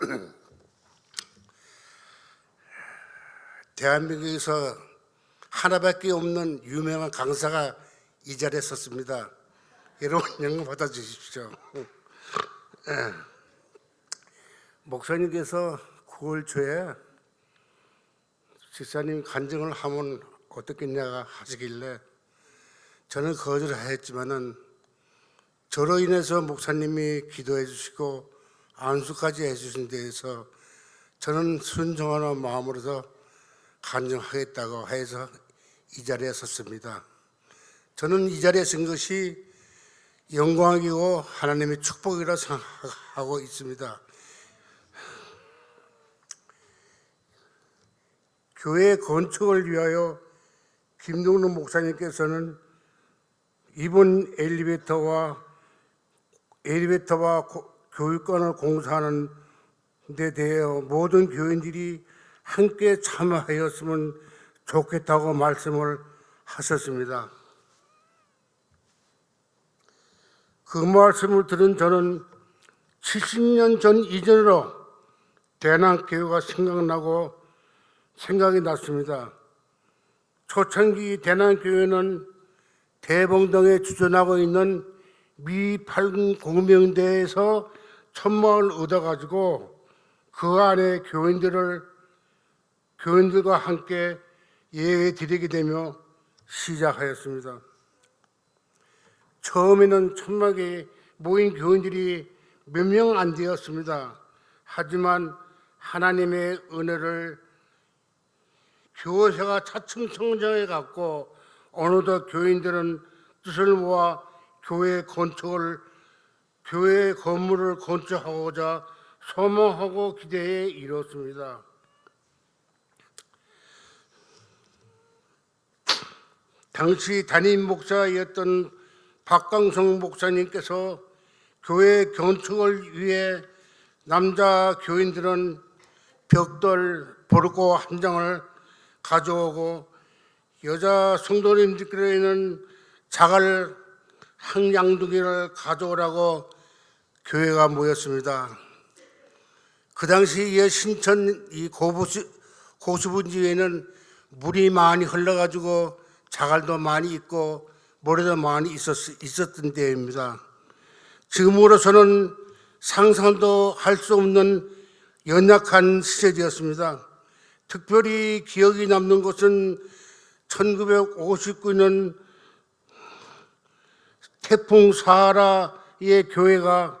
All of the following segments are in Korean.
대한민국에서 하나밖에 없는 유명한 강사가 이 자리에 섰습니다. 여러분 영광 받아주십시오. 예. 목사님께서 9월 초에 집사님 간증을 하면 어떻겠냐 하시길래 저는 거절하였지만은 저로 인해서 목사님이 기도해 주시고 안수까지 해주신 데에서 저는 순종하는 마음으로서 간증하겠다고 해서 이 자리에 섰습니다. 저는 이 자리에 선 것이 영광이고 하나님의 축복이라 생각하고 있습니다. 교회 건축을 위하여 김동록 목사님께서는 이번 엘리베이터와 엘리베이터와 고- 교육관을 공사하는 데 대해 모든 교인들이 함께 참여하였으면 좋겠다고 말씀을 하셨습니다. 그 말씀을 들은 저는 70년 전 이전으로 대난교회가 생각나고 생각이 났습니다. 초창기 대난교회는 대봉동에 주전하고 있는 미8 공명대에서 천막을 얻어가지고 그 안에 교인들을 교인들과 함께 예배 드리게 되며 시작하였습니다. 처음에는 천막에 모인 교인들이 몇 명 안 되었습니다. 하지만 하나님의 은혜를 교회가 차츰 성장해 갔고 어느덧 교인들은 뜻을 모아 교회 건축을 교회 건물을 건축하고자 소망하고 기대해 이뤘습니다. 당시 담임 목사였던 박광성 목사님께서 교회 건축을 위해 남자 교인들은 벽돌 보르고 한 장을 가져오고 여자 성도님들께는 자갈 한 양두기를 가져오라고 교회가 모였습니다. 그 당시에 신천 이 고부수, 고수분지에는 물이 많이 흘러가지고 자갈도 많이 있고 모래도 많이 있었, 있었던 때입니다. 지금으로서는 상상도 할 수 없는 연약한 시절이었습니다. 특별히 기억이 남는 것은 1959년 태풍 사하라의 교회가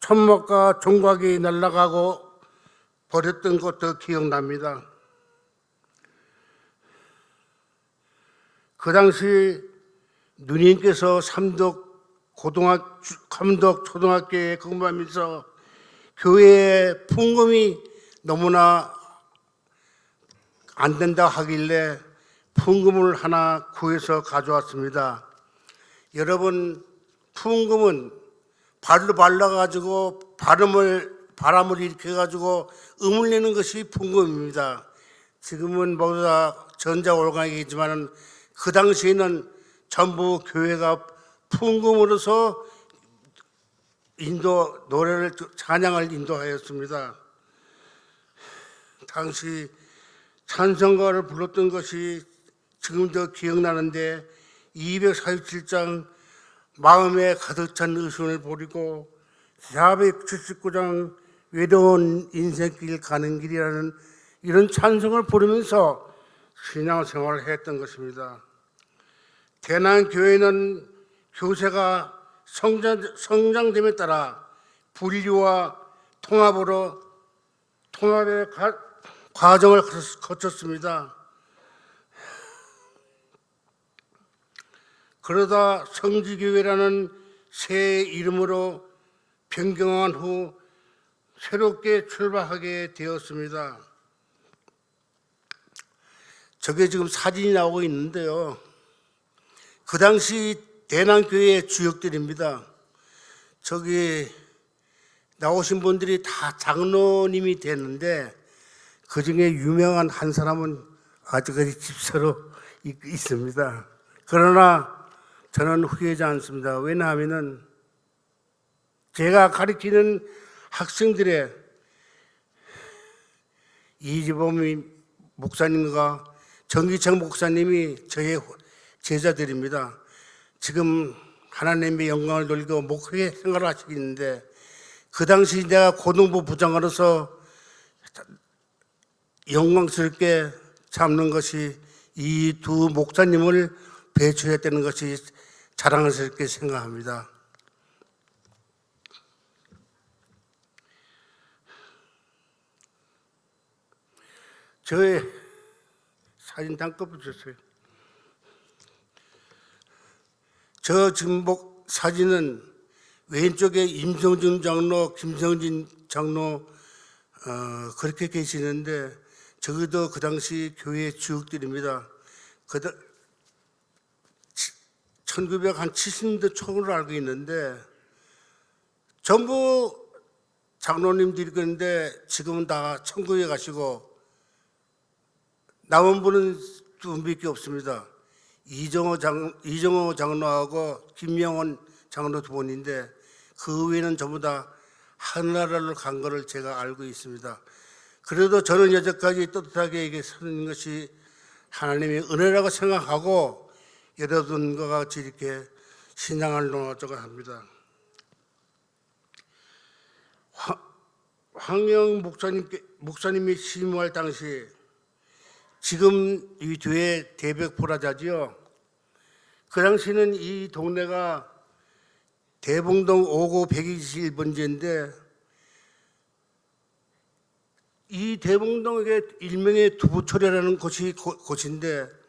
천막과 종각이 날아가고 버렸던 것도 기억납니다. 그 당시 누님께서 삼덕 고등학 감독 초등학교에 근무하면서 교회의 풍금이 너무나 안 된다 하길래 풍금을 하나 구해서 가져왔습니다. 여러분 풍금은 발로 발라가지고 발음을 바람을 일으켜가지고 음을 내는 것이 풍금입니다. 지금은 모두 다 전자 올강이지만은 그 당시에는 전부 교회가 풍금으로서 인도 노래를 찬양을 인도하였습니다. 당시 찬성가를 불렀던 것이 지금도 기억나는데 247장 마음에 가득 찬 의순을 버리고 479장 외로운 인생길 가는 길이라는 이런 찬성을 부르면서 신앙생활을 했던 것입니다. 대난교회는 교세가 성장, 성장됨에 따라 분리와 통합으로 통합의 가- 과정을 거쳤- 거쳤습니다. 그러다 성지교회라는 새 이름으로 변경한 후 새롭게 출발하게 되었습니다. 저게 지금 사진이 나오고 있는데요. 그 당시 대난교회의 주역들입니다. 저기 나오신 분들이 다 장로님이 됐는데 그 중에 유명한 한 사람은 아직까지 집사로 있- 있습니다. 그러나 저는 후회하지 않습니다. 왜냐하면은 제가 가르치는 학생들의 이지범 목사님과 정기창 목사님이 저의 제자들입니다. 지금 하나님의 영광을 돌리고 목회에 생활을 하시고 있는데 그 당시 내가 고등부 부장으로서 영광스럽게 잡는 것이 이 두 목사님을 배출했다는 것이 자랑스럽게 생각합니다. 저의 사진 잠깐 붙였어요. 저목 사진은 왼쪽에 임성준 장로, 김성진 장로 어, 그렇게 계시는데 저기도 그 당시 교회 주역들입니다. 그다 1970년대 초로 알고 있는데 전부 장로님들이 그런데 지금은 다 천국에 가시고 남은 분은 두 분밖에 없습니다. 이정호 장 이정호 장로하고 김명원 장로 두 분인데 그 외에는 전부 다 하늘나라로 간 거를 제가 알고 있습니다. 그래도 저는 여태까지 떳떳하게 서는 것이 하나님의 은혜라고 생각하고 여러분과 같이 이렇게 신앙을 논하자고 합니다. 황- 황영 목사님께 목사님이 심무할 당시 지금 이 뒤에 대벽보라자지요. 그 당시는 이 동네가 대봉동 5구 121번지인데 이 대봉동에 일명의 두부초리라는 곳이 고- 곳인데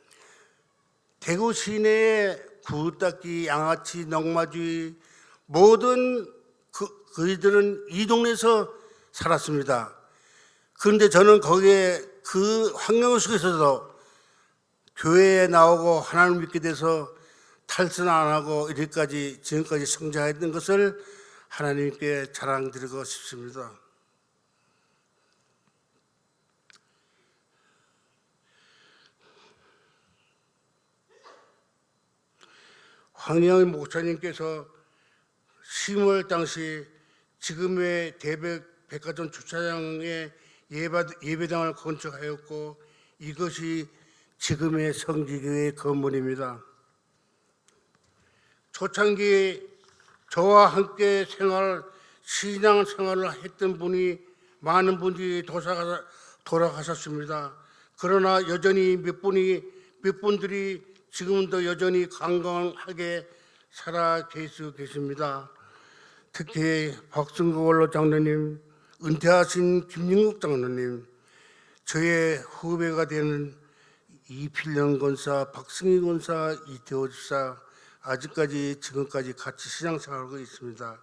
대구 시내에 구딱기, 양아치, 넉마주의 모든 그, 그이들은 이 동네에서 살았습니다. 그런데 저는 거기에 그 환경 속에서도 교회에 나오고 하나님 믿게 돼서 탈선 안 하고 이렇게까지 지금까지 성장했던 것을 하나님께 자랑드리고 싶습니다. 황영희 목사님께서 10월 당시 지금의 대백 백화점 주차장에 예배, 예배 당을 건축하였고 이것이 지금의 성지교회 건물입니다. 초창기 저와 함께 생활 신앙 생활을 했던 분이 많은 분들이 돌아가셨습니다. 그러나 여전히 몇 분이 몇 분들이 지금도 여전히 건강하게 살아 계시고 계십니다. 특히 박승구 원로 장로님, 은퇴하신 김영국 장로님, 저의 후배가 되는 이필령 권사, 박승희 권사, 이태호 집사 아직까지 지금까지 같이 신앙생활하고 있습니다.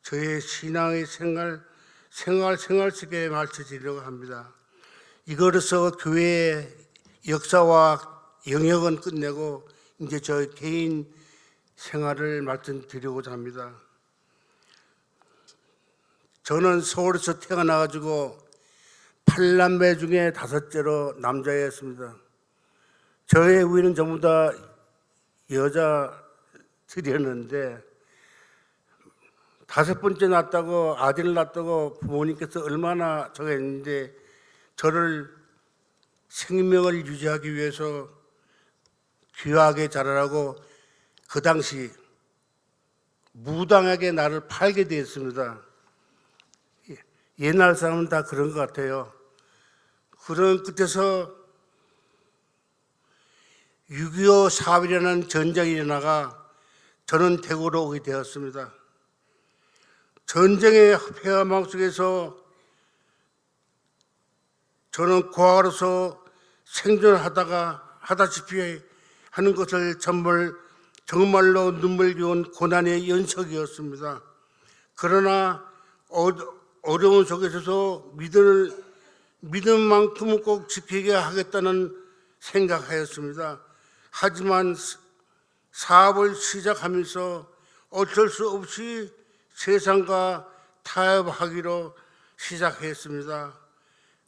저의 신앙의 생활 생활 생활 속에 말씀드리려고 합니다. 이거로서 교회의 역사와 영역은 끝내고 이제 저 개인 생활을 말씀드리고자 합니다. 저는 서울에서 태어나가지고 팔남매 중에 다섯째로 남자였습니다. 저의 위는 전부 다 여자들이었는데 다섯 번째 낳았다고 아들을 낳았다고 부모님께서 얼마나 저가 했는데 저를 생명을 유지하기 위해서 귀하게 자라라고 그 당시 무당하게 나를 팔게 되었습니다. 옛날 사람은 다 그런 것 같아요. 그런 끝에서 6.25 사업이라는 전쟁이 일어나가 저는 대구로 오게 되었습니다. 전쟁의 폐화망 속에서 저는 고아로서 생존하다가 하다시피 하는 것을 정말 정말로 눈물겨운 고난의 연속이었습니다. 그러나 어, 어려운 속에서도 믿음을 믿음만큼은 꼭 지키게 하겠다는 생각하였습니다. 하지만 사업을 시작하면서 어쩔 수 없이 세상과 타협하기로 시작했습니다.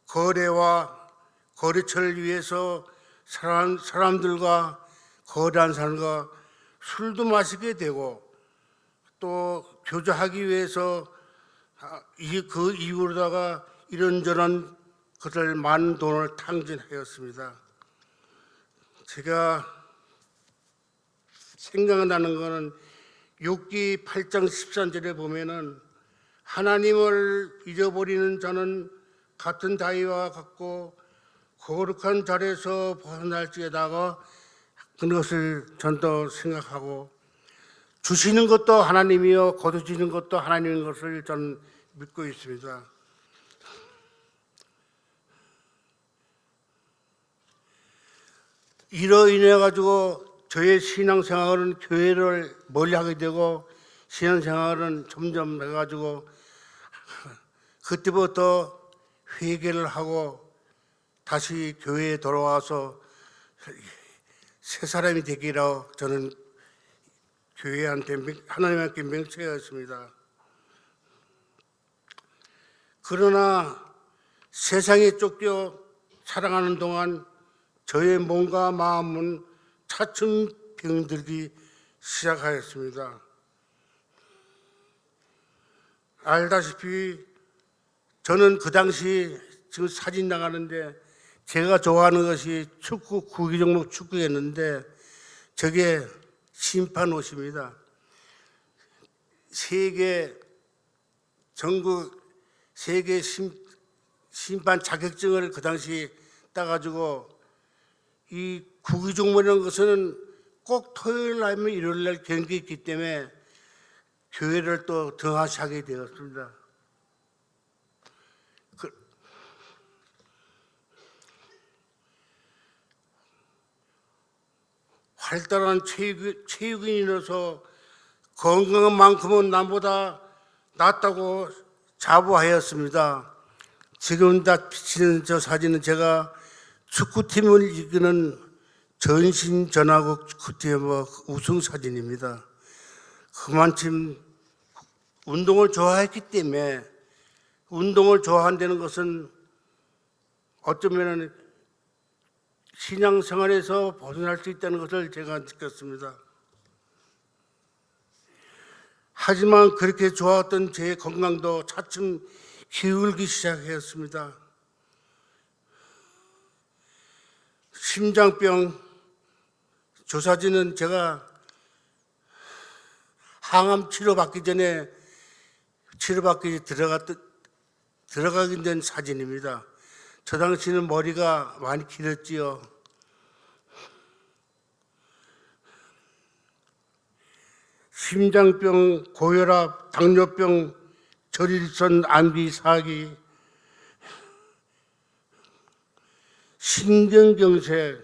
거래와 거래처를 위해서 사람, 사람들과 거래한 사람과 술도 마시게 되고 또 교제하기 위해서 아, 이그 이후로다가 이런저런 그것을 많은 돈을 탕진하였습니다. 제가 생각나는 거는 6기 8장 13절에 보면은 하나님을 잊어버리는 자는 같은 다이와 같고 거룩한 자리에서 벗어날지에다가 그것을 전도 생각하고 주시는 것도 하나님이요 거두시는 것도 하나님인 것을 저는 믿고 있습니다. 이로 인해 가지고 저의 신앙생활은 교회를 멀리하게 되고 신앙생활은 점점 해가지고 그때부터 회개를 하고 다시 교회에 돌아와서 새 사람이 되기로 저는 교회한테 명- 하나님께 명체했습니다. 그러나 세상에 쫓겨 살아가는 동안 저의 몸과 마음은 차츰 병들기 시작하였습니다. 알다시피 저는 그 당시 지금 사진 나가는데 제가 좋아하는 것이 축구 구기 종목 축구였는데 저게 심판 옷입니다. 세계 전국 세계 심, 심판 자격증을 그 당시 따가지고 이 구기 종목이라는 것은 꼭 토요일 날면 일요일 날 경기 있기 때문에 교회를 또 등하시하게 되었습니다. 활달한 체육, 체육인이라서 건강한 만큼은 남보다 낫다고 자부하였습니다. 지금 다 비치는 저 사진은 제가 축구팀을 이끄는 전신 전화국 축구팀의 우승 사진입니다. 그만큼 운동을 좋아했기 때문에 운동을 좋아한다는 것은 어쩌면 신앙생활에서 벗어날 수 있다는 것을 제가 느꼈습니다. 하지만 그렇게 좋았던 제 건강도 차츰 기울기 시작했습니다. 심장병 조사지는 제가 항암 치료받기 전에 치료받기 들어갔 들어가게 된 사진입니다. 저 당시는 머리가 많이 길었지요. 심장병, 고혈압, 당뇨병, 저릴선 암비 사기, 신경경색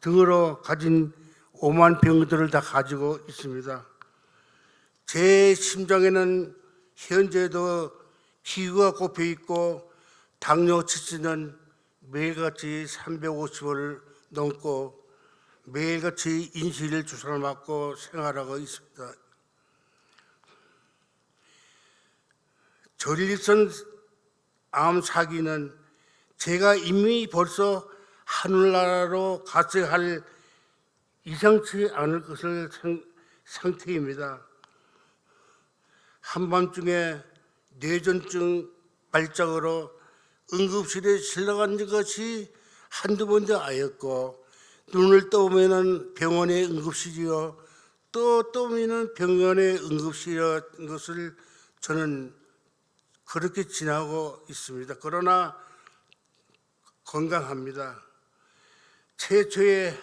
등으로 가진 오만 병들을 다 가지고 있습니다. 제 심장에는 현재도 기구가 꼽혀 있고 당뇨 치수는 매일같이 350을 넘고 매일같이 인슐린 주사를 맞고 생활하고 있습니다. 전립선 암 사기는 제가 이미 벌써 하늘나라로 갔어야 할 이상치 않을 것을 상, 상태입니다. 한밤중에 뇌전증 발작으로 응급실에 실려간 것이 한두 번도 아니었고 눈을 떠보면은 병원의 응급실이요 또 떠보면은 병원의 응급실이었던 것을 저는 그렇게 지나고 있습니다. 그러나 건강합니다. 최초의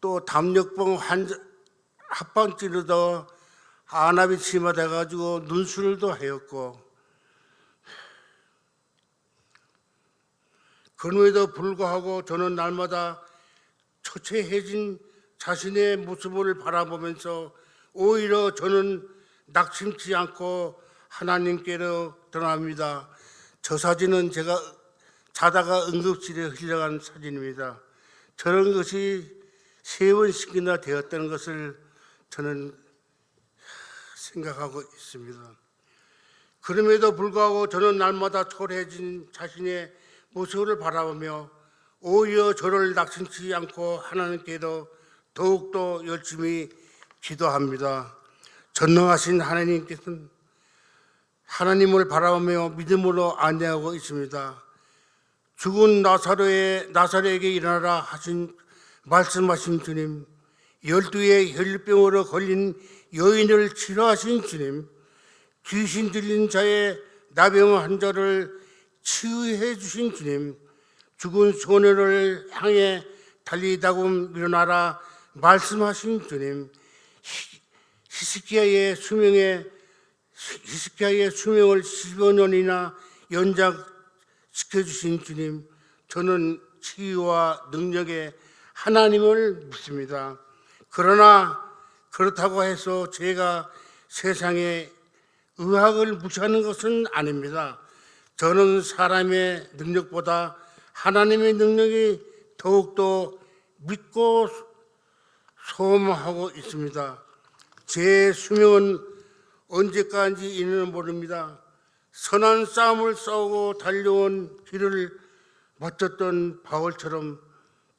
또 담력병 환자 합방치료도 안압이 심화돼 가지고 눈술도 하였고 그럼에도 불구하고 저는 날마다 초췌해진 자신의 모습을 바라보면서 오히려 저는 낙심치 않고 하나님께로 떠납니다. 저 사진은 제가 자다가 응급실에 흘려간 사진입니다. 저런 것이 세 번씩이나 되었다는 것을 저는 생각하고 있습니다. 그럼에도 불구하고 저는 날마다 초라해진 자신의 모습을 바라보며 오히려 저를 낙심치 않고 하나님께도 더욱더 열심히 기도합니다. 전능하신 하나님께서는 하나님을 바라보며 믿음으로 안내하고 있습니다. 죽은 나사로의 나사로에게 일어나라 하신 말씀하신 주님, 열두의 혈병으로 걸린 여인을 치료하신 주님, 귀신 들린 자의 나병 환자를 치유해 주신 주님, 죽은 소녀를 향해 달리다고 일어나라 말씀하신 주님, 히- 히스기야의 수명에 히스기야의 수명을 15년이나 연장시켜 주신 주님, 저는 치유와 능력의 하나님을 믿습니다. 그러나 그렇다고 해서 제가 세상에 의학을 무시하는 것은 아닙니다. 저는 사람의 능력보다 하나님의 능력이 더욱더 믿고 소망하고 있습니다. 제 수명은 언제까지인지는 모릅니다. 선한 싸움을 싸우고 달려온 길을 마쳤던 바울처럼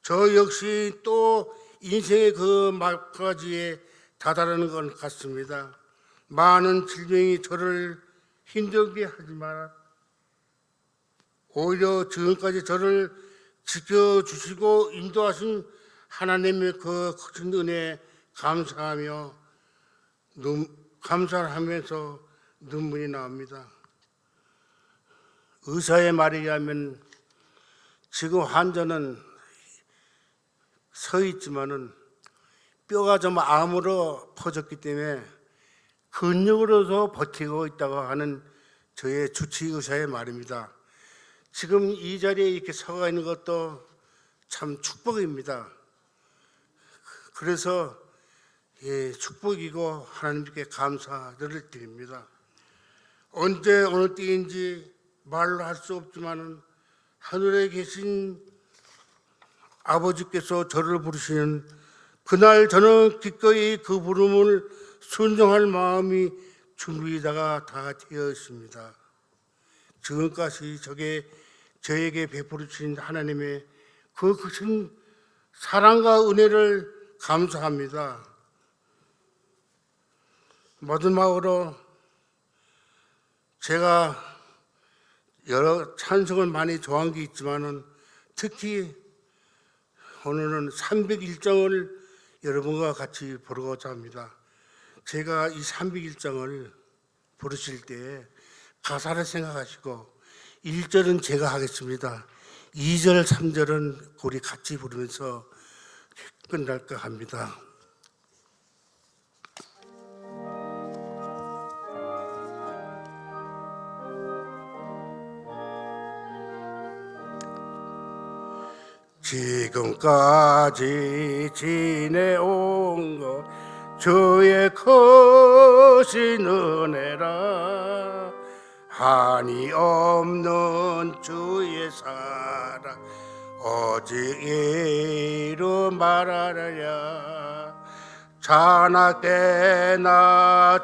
저 역시 또 인생의 그 막바지에 다다르는 것 같습니다. 많은 질병이 저를 힘들게 하지만 오히려 지금까지 저를 지켜주시고 인도하신 하나님의 그큰 은혜에 감사하며 눈, 감사를 하면서 눈물이 나옵니다. 의사의 말에 의하면 지금 환자는 서 있지만은 뼈가 좀 암으로 퍼졌기 때문에 근육으로서 버티고 있다고 하는 저의 주치 의사의 말입니다. 지금 이 자리에 이렇게 서가 있는 것도 참 축복입니다. 그래서 예, 축복이고 하나님께 감사를 드립니다. 언제 어느 때인지 말로 할 수 없지만은 하늘에 계신 아버지께서 저를 부르시는 그날 저는 기꺼이 그 부름을 순종할 마음이 준비다가 다 되어 있습니다. 지금까지 저게 저에게 베풀어 주신 하나님의 그 크신 사랑과 은혜를 감사합니다. 마지막으로 제가 여러 찬송을 많이 좋아한 게 있지만은 특히 오늘은 301장을 여러분과 같이 부르고자 합니다. 제가 이 301장을 부르실 때 가사를 생각하시고 1절은 제가 하겠습니다. 2절, 3절은 우리 같이 부르면서 끝날까 합니다. 지금까지 지내온 것 주의 크신 은혜라 한이 없는 주의 사랑. 오직 이루 말하랴? 자나깨나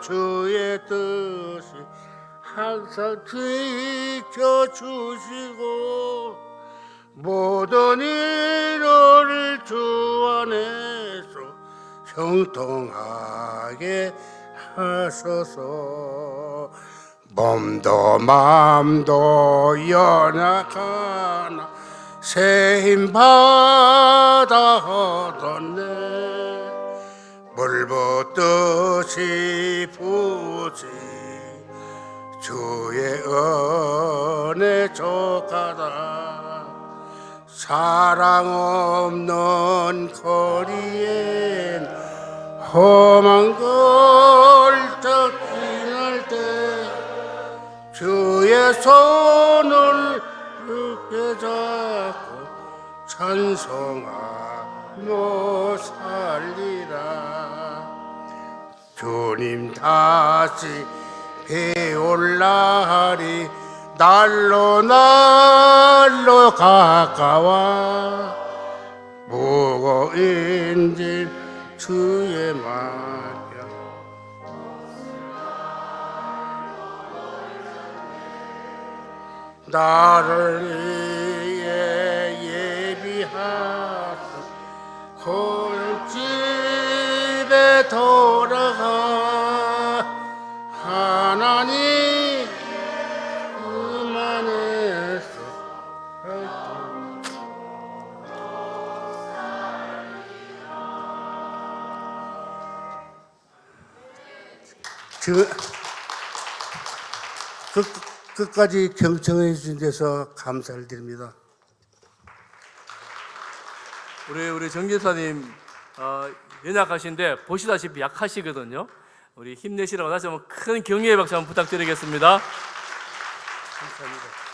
주의 뜻이 항상 지켜주시고 모든 일을 주 안에서 형통하게 하소서 몸도 마음도 연약하나 새힘 받아 얻었네. 물 붓듯이 부지 주의 은혜 족하다. 사랑 없는 거리엔 험한 때 주의 손을 굳게 잡고 찬송하며 살리라. 주님 다시 배올라리 날로 날로 가까워. 무거인지 주의 맡 나를 위해 예비하신 골집에 돌아가 하나님 음안에 그, 그 끝, 끝까지 경청해 주신 데서 감사를 드립니다. 우리 우리 정 여사님 어, 연약하신데 보시다시피 약하시거든요. 우리 힘내시라고 다시 한번 큰 격려의 박수 한번 부탁드리겠습니다. 감사합니다.